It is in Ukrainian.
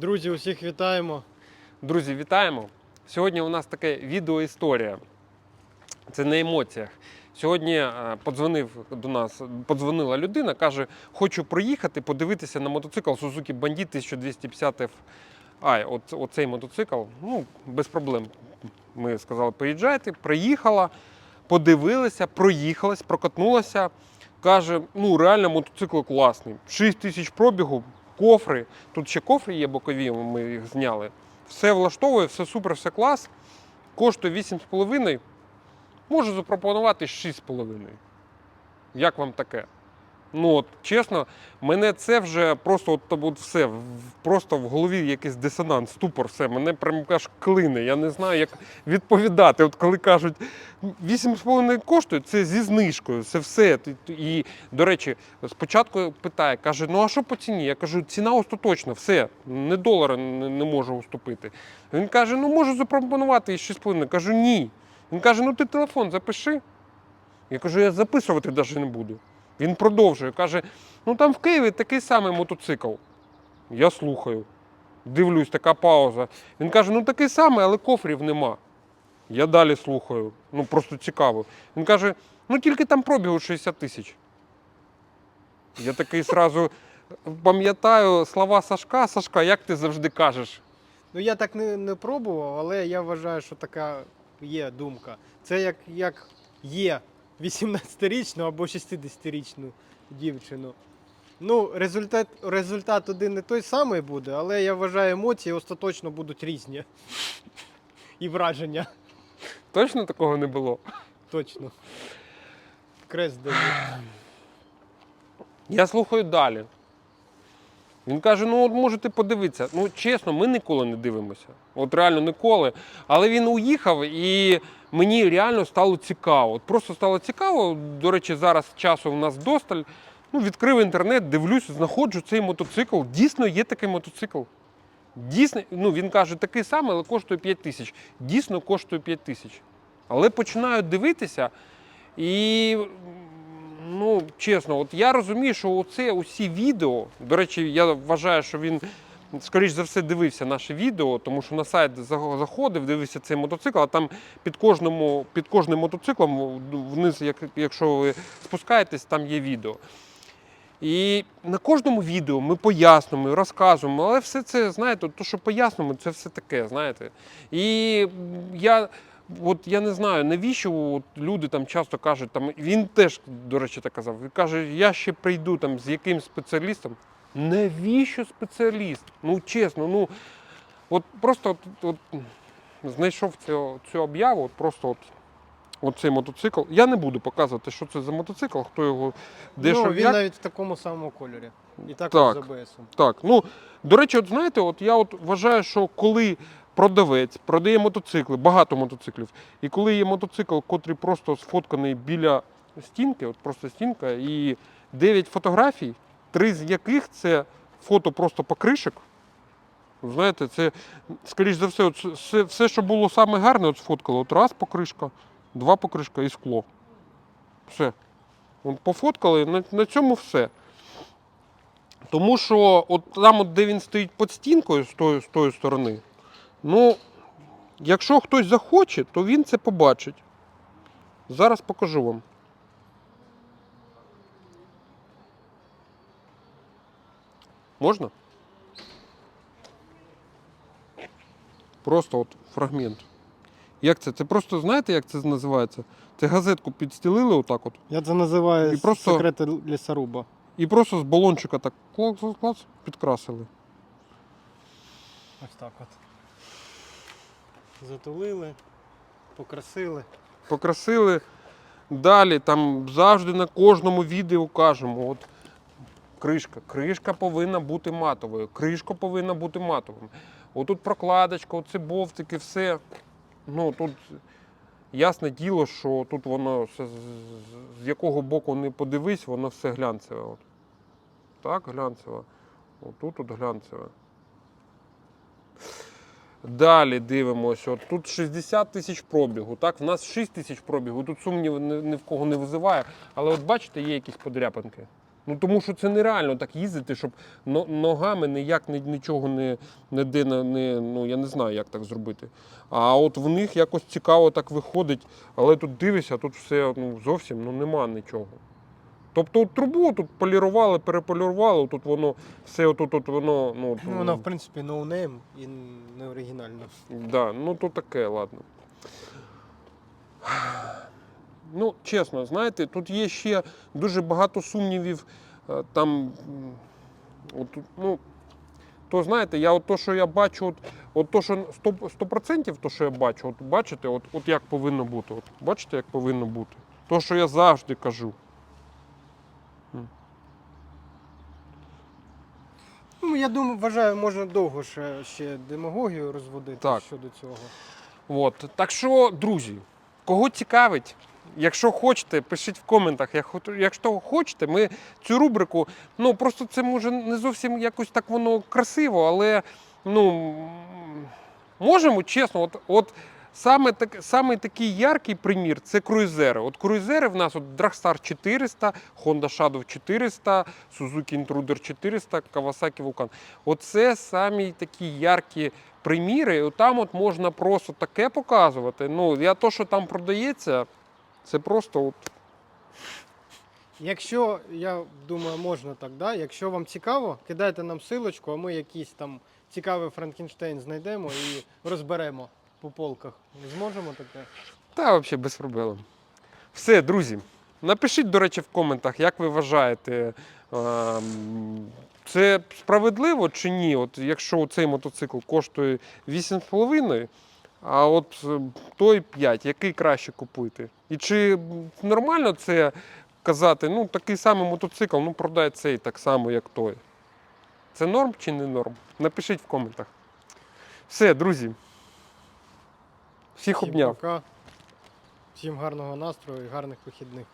Друзі, усіх вітаємо. Друзі, вітаємо! Сьогодні у нас таке відеоісторія. Це на емоціях. Сьогодні е, подзвонив до нас, подзвонила людина, каже: хочу проїхати, подивитися на мотоцикл Suzuki Bandit 1250 Fi. От, оцей мотоцикл, ну, без проблем. Ми сказали, поїжджайте, приїхала, подивилися, проїхалась, прокатнулася. Каже, ну реально мотоцикл класний. 6 тисяч пробігу, кофри. Тут ще кофри є бокові, ми їх зняли. Все влаштовує, все супер, все клас. Коштує 8,5. Можу запропонувати 6,5. Як вам таке? Ну, от, чесно, мене це вже просто от, от все, просто в голові якийсь дисонанс, ступор, все, мене прям аж клине. Я не знаю, як відповідати. От коли кажуть, 8,5 коштує, це зі знижкою, це все. І, до речі, спочатку питає, каже, ну а що по ціні? Я кажу, ціна остаточна, все, не долара не, можу уступити. Він каже, ну можу запропонувати і 6,5. Кажу, ні. Він каже, ну ти телефон запиши. Я кажу, я записувати навіть не буду. Він продовжує, каже, ну там в Києві такий самий мотоцикл. Я слухаю. Дивлюсь, така пауза. Він каже, ну такий самий, але кофрів нема. Я далі слухаю. Ну просто цікаво. Він каже, ну тільки там пробігу 60 тисяч. Я такий сразу пам'ятаю слова Сашка. Сашка, як ти завжди кажеш? Ну я так не, не пробував, але я вважаю, що така є думка. Це як, як є 18-річну або 60-річну дівчину. Ну, результат, результат один не той самий буде, але я вважаю, емоції остаточно будуть різні. І враження, Точно такого не було? точно. Крест дає. Я слухаю далі. Він каже: ну от можете подивитися. Ну, чесно, ми ніколи не дивимося. От реально ніколи. Але він уїхав і мені реально стало цікаво. От просто стало цікаво. До речі, зараз часу в нас досталь. Ну, відкрив інтернет, дивлюсь, знаходжу цей мотоцикл. Дійсно є такий мотоцикл. Дійсно, ну він каже, такий самий, але коштує 5 тисяч. Дійсно коштує 5 тисяч. Але починаю дивитися, і ну, чесно, от я розумію, що оце усі відео, до речі, я вважаю, що він, скоріш за все, дивився наше відео, тому що на сайт заходив, дивився цей мотоцикл, а там під, кожному, під кожним мотоциклом вниз, як, якщо ви спускаєтесь, там є відео. І на кожному відео ми пояснюємо, розказуємо, але все це, знаєте, то, що пояснюємо, це все таке, знаєте. І я, от я не знаю, навіщо от люди там часто кажуть, там, він теж, до речі, так казав, він каже, я ще прийду там з якимсь спеціалістом. Навіщо спеціаліст? Ну, чесно, ну от просто от, от, знайшов цю, цю об'яву, от просто от. Оцей мотоцикл. Я не буду показувати, що це за мотоцикл, хто його де ну, що, він як. навіть в такому самому кольорі. І так, Так. з АБСом. Так, ну до речі, от знаєте, от я от вважаю, що коли продавець продає мотоцикли, багато мотоциклів, і коли є мотоцикл, котрий просто сфотканий біля стінки, от просто стінка, і 9 фотографій, три з яких це фото просто покришок. Знаєте, це, скоріш за все, все, все, що було саме гарне, от сфоткало. От раз покришка, два покришка і скло. Все. От пофоткали, на, на цьому все. Тому що от там, от, де він стоїть під стінкою з тої, з тої сторони, ну, якщо хтось захоче, то він це побачить. Зараз покажу вам. Можна? Просто от фрагмент. Як це? Це просто знаєте, як це називається? Це газетку підстелили отак от. Я це називаю І просто- секрети лісоруба. І просто з балончика так клац, клац, клац, підкрасили. Ось так от. Затулили, покрасили. Покрасили. Далі там завжди на кожному відео кажемо. От кришка. Кришка повинна бути матовою. Кришка повинна бути матовою. Отут прокладочка, оце бовтики, все. Ну тут ясне діло, що тут воно все з, якого боку не подивись, воно все глянцеве. От. Так, глянцеве. Отут от глянцеве. Далі дивимося. От тут 60 тисяч пробігу. Так, в нас 6 тисяч пробігу. Тут сумнів ні, в кого не визиває. Але от бачите, є якісь подряпинки. Ну тому що це нереально так їздити, щоб ногами ніяк нічого не, не, не, не ну я не знаю, як так зробити. А от в них якось цікаво так виходить, але тут дивишся, тут все ну, зовсім ну, нема нічого. Тобто от трубу тут полірували, переполірували, тут воно все отут от воно. Ну, от, Ну, вона, в принципі, ноунейм і не оригінальна. Да, ну то таке, ладно. Ну, чесно, знаєте, тут є ще дуже багато сумнівів. е, Там, от, ну, то знаєте, я от то, що я бачу, от, от то, що 100%, 100% то, що я бачу, от бачите, от, от як повинно бути. От, бачите, як повинно бути. То, що я завжди кажу. Ну, я думаю, вважаю, можна довго ще, ще демагогію розводити Так. щодо цього. От. Так що, друзі, кого цікавить, якщо хочете, пишіть в коментах. Хот- Якщо хочете, ми цю рубрику, ну просто це може не зовсім якось так воно красиво, але ну м, можемо чесно, от, от саме, так, саме такий яркий примір це круїзери. От круїзери в нас от Dragstar 400, Honda Shadow 400, Suzuki Intruder 400, Kawasaki Vulcan. Оце самі такі яркі приміри. І там от можна просто таке показувати. Ну, я то, що там продається, це просто от. Якщо, я думаю, можна так, да? якщо вам цікаво, кидайте нам силочку, а ми якийсь там цікавий Франкенштейн знайдемо і розберемо по полках. Зможемо таке? Та взагалі без проблем. Все, друзі. Напишіть, до речі, в коментах, як ви вважаєте, ем, це справедливо чи ні? От якщо цей мотоцикл коштує 8,5, а от е, той 5, який краще купити? І чи нормально це казати, ну такий самий мотоцикл, ну продай цей так само, як той? Це норм чи не норм? Напишіть в коментах. Все, друзі. Всіх обняв. пока. Всім гарного настрою і гарних вихідних.